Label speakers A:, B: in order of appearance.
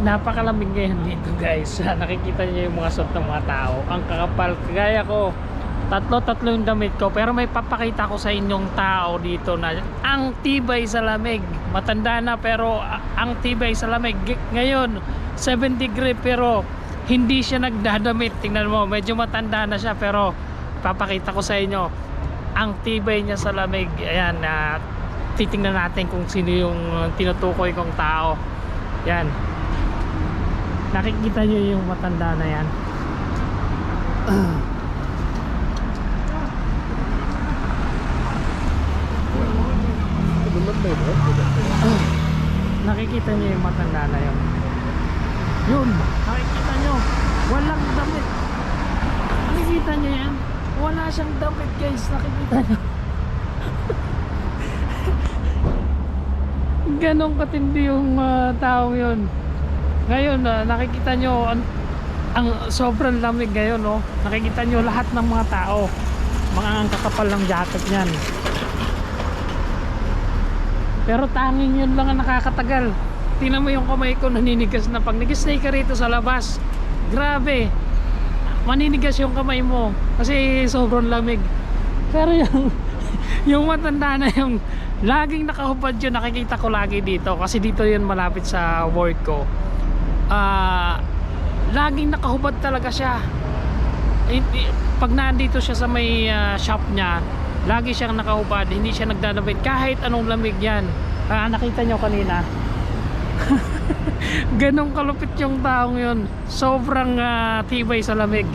A: napakalamig ngayon dito guys. Nakikita niyo yung mga suot ng mga tao. Ang kakapal kagaya ko tatlo tatlo yung damit ko pero may papakita ko sa inyong tao dito na ang tibay sa lamig. Matanda na pero ang tibay sa lamig. Ngayon 7 degree pero hindi siya nagdadamit. Tingnan mo medyo matanda na siya pero papakita ko sa inyo ang tibay niya sa lamig. Ayan na titingnan natin kung sino yung uh, tinutukoy kong tao. Yan nakikita nyo yung matanda na yan. Nakikita nyo yung matanda na yun. Yun. Nakikita nyo walang damit. Nakikita nyo yan. Wala siyang damit guys. Nakikita nyo ganon katindi yung uh, tao yun ngayon ah, nakikita nyo ang, ang sobrang lamig ngayon no? nakikita nyo lahat ng mga tao. Mga ang kakapal ng jacket niyan. Pero tanging yun lang ang nakakatagal. Tingnan mo yung kamay ko naninigas na. Pag nag-stay ka rito sa labas grabe. Maninigas yung kamay mo kasi sobrang lamig. Pero yung yung matanda na yung laging nakahubad yun nakikita ko lagi dito. Kasi dito yun malapit sa work ko ah laging nakahubad talaga siya. Pag nandito siya sa may ah, shop niya lagi siyang nakahubad hindi siya nagdadabit kahit anong lamig yan. Ah, nakita nyo kanina? Ganong kalupit yung taong yun. Sobrang ah, tibay sa lamig